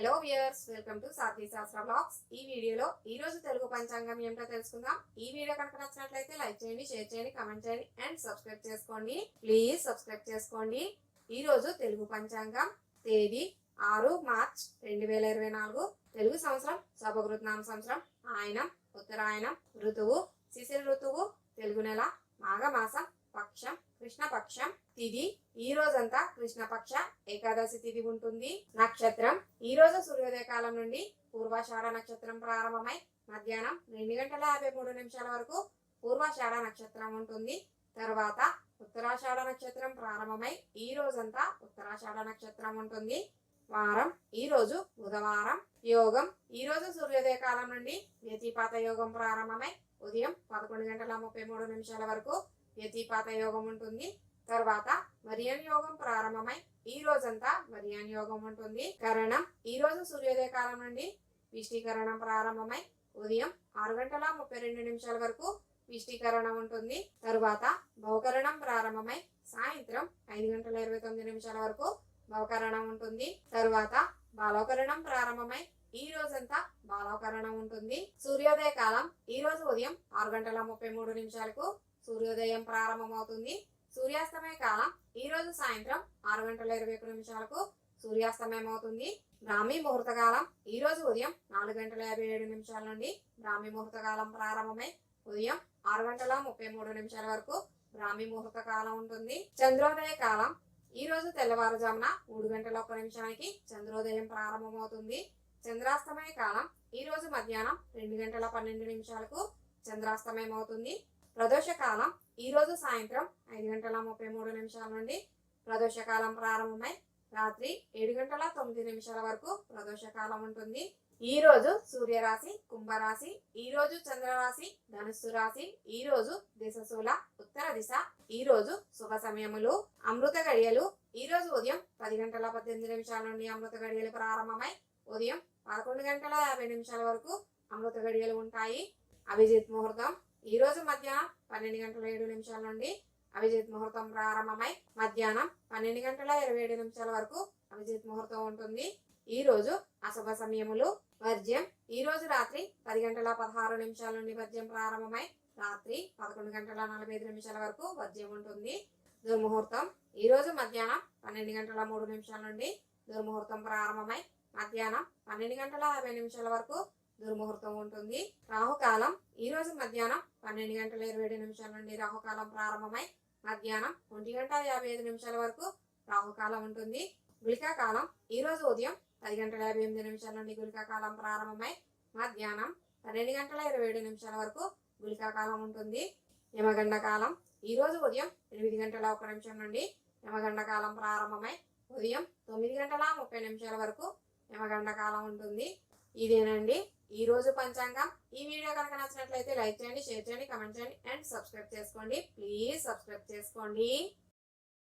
Hello viewers welcome to Sadhvi Shastra blogs ఈ వీడియోలో ఈ రోజు తెలుగు పంచాంగం ఏమిటో తెలుసుకుందాం. ఈ వీడియో కనుక నచ్చినట్లయితే లైక్ చేయండి షేర్ చేయండి కమెంట్ చేయండి అండ్ సబ్స్క్రైబ్ చేసుకోండి. ప్లీజ్ సబ్స్క్రైబ్ చేసుకోండి. ఈ రోజు తెలుగు పంచాంగం తేదీ ఆరు మార్చ్ రెండు వేల ఇరవై నాలుగు. తెలుగు సంవత్సరం శుభకృతనామ సంవత్సరం ఆయనం ఉత్తరాయణం ఋతువు శిశిర ఋతువు తెలుగు నెల మాఘమాసం పక్షం కృష్ణపక్షం తిథి ఈ రోజంతా కృష్ణపక్ష ఏకాదశి తిథి ఉంటుంది. నక్షత్రం ఈ రోజు సూర్యోదయ కాలం నుండి పూర్వాషాఢ నక్షత్రం ప్రారంభమై మధ్యాహ్నం రెండు గంటల యాభై మూడు నిమిషాల వరకు పూర్వాషాఢ నక్షత్రం ఉంటుంది. తర్వాత ఉత్తరాషాఢ నక్షత్రం ప్రారంభమై ఈ రోజంతా ఉత్తరాషాఢ నక్షత్రం ఉంటుంది. వారం ఈ రోజు బుధవారం. యోగం ఈ రోజు సూర్యోదయ కాలం నుండి వ్యతిపాత యోగం ప్రారంభమై ఉదయం పదకొండు గంటల ముప్పై మూడు నిమిషాల వరకు వ్యతిపాత యోగం ఉంటుంది. తర్వాత మరియన్ యోగం ప్రారంభమై ఈ రోజంతా మరియన్ యోగం ఉంటుంది. కరణం ఈ రోజు సూర్యోదయ కాలం నుండి విష్టీకరణం ప్రారంభమై ఉదయం ఆరు గంటల ముప్పై రెండు నిమిషాల వరకు విష్టీకరణం ఉంటుంది. తరువాత భవకరణం ప్రారంభమై సాయంత్రం ఐదు గంటల ఇరవై తొమ్మిది నిమిషాల వరకు భవకరణం ఉంటుంది. తరువాత బాలోకరణం ప్రారంభమై ఈ రోజంతా బాలోకరణం ఉంటుంది. సూర్యోదయ కాలం ఈ రోజు ఉదయం ఆరు గంటల ముప్పై మూడు నిమిషాలకు సూర్యోదయం ప్రారంభమవుతుంది. సూర్యాస్తమయ కాలం ఈ రోజు సాయంత్రం ఆరు గంటల ఇరవై ఒక నిమిషాలకు సూర్యాస్తమయం అవుతుంది బ్రాహ్మీ ముహూర్త కాలం ఈ రోజు ఉదయం నాలుగు గంటల యాభై ఏడు నిమిషాల నుండి బ్రాహ్మీ ముహూర్త కాలం ప్రారంభమై ఉదయం ఆరు గంటల ముప్పై మూడు నిమిషాల వరకు బ్రాహ్మీ ముహూర్త కాలం ఉంటుంది. చంద్రోదయ కాలం ఈ రోజు తెల్లవారుజామున మూడు గంటల ఒక్క నిమిషానికి చంద్రోదయం ప్రారంభమవుతుంది. చంద్రాస్తమయ కాలం ఈ రోజు మధ్యాహ్నం రెండు గంటల పన్నెండు నిమిషాలకు చంద్రాస్తమయం అవుతుంది ప్రదోషకాలం ఈరోజు సాయంత్రం ఐదు గంటల ముప్పై మూడు నిమిషాల నుండి ప్రదోషకాలం ప్రారంభమై రాత్రి ఏడు గంటల తొమ్మిది నిమిషాల వరకు ప్రదోషకాలం ఉంటుంది. ఈ రోజు సూర్యరాశి కుంభరాశి ఈ రోజు చంద్రరాశి ధనుస్సు రాశి ఈ రోజు దిశశూల ఉత్తర దిశ ఈ రోజు శుభ సమయములు అమృత గడియలు. ఈ రోజు ఉదయం పది గంటల పద్దెనిమిది నిమిషాల నుండి అమృత గడియలు ప్రారంభమై ఉదయం పదకొండు గంటల యాభై నిమిషాల వరకు అమృత గడియలు ఉంటాయి. అభిజిత్ ముహూర్తం ఈ రోజు మధ్యాహ్నం పన్నెండు గంటల ఏడు నిమిషాల నుండి అభిజిత్ ముహూర్తం ప్రారంభమై మధ్యాహ్నం పన్నెండు గంటల ఇరవై ఏడు నిమిషాల వరకు అభిజిత్ ముహూర్తం ఉంటుంది. ఈ రోజు అశుభ సమయములు. వర్జ్యం ఈ రోజు రాత్రి పది గంటల పదహారు నిమిషాల నుండి వర్జ్యం ప్రారంభమై రాత్రి పదకొండు గంటల నలభై ఐదు నిమిషాల వరకు వర్జ్యం ఉంటుంది. దుర్ముహూర్తం ఈ రోజు మధ్యాహ్నం పన్నెండు గంటల మూడు నిమిషాల నుండి దుర్ముహూర్తం ప్రారంభమై మధ్యాహ్నం పన్నెండు గంటల యాభై నిమిషాల వరకు దుర్ముహూర్తం ఉంటుంది. రాహుకాలం ఈ రోజు మధ్యాహ్నం పన్నెండు గంటల ఇరవై ఏడు నిమిషాల నుండి రాహుకాలం ప్రారంభమై మధ్యాహ్నం ఒంటి గంట యాభై ఐదు నిమిషాల వరకు రాహుకాలం ఉంటుంది. గుళికా కాలం ఈ రోజు ఉదయం పది గంటల యాభై ఎనిమిది నిమిషాల నుండి గుళికా కాలం ప్రారంభమై మధ్యాహ్నం పన్నెండు గంటల ఇరవై ఏడు నిమిషాల వరకు గుళికా కాలం ఉంటుంది. యమగండ కాలం ఈ రోజు ఉదయం ఎనిమిది గంటల ఒక నిమిషం నుండి యమగండ కాలం ప్రారంభమై ఉదయం తొమ్మిది గంటల ముప్పై నిమిషాల వరకు యమగండ కాలం ఉంటుంది. ఇదేనండి. ఈ రోజు పంచాంగం. ఈ వీడియో కనుక నచ్చినట్లయితే లైక్ చేయండి షేర్ చేయండి కమెంట్ చేయండి అండ్ సబ్స్క్రైబ్ చేసుకోండి. ప్లీజ్ సబ్స్క్రైబ్ చేసుకోండి.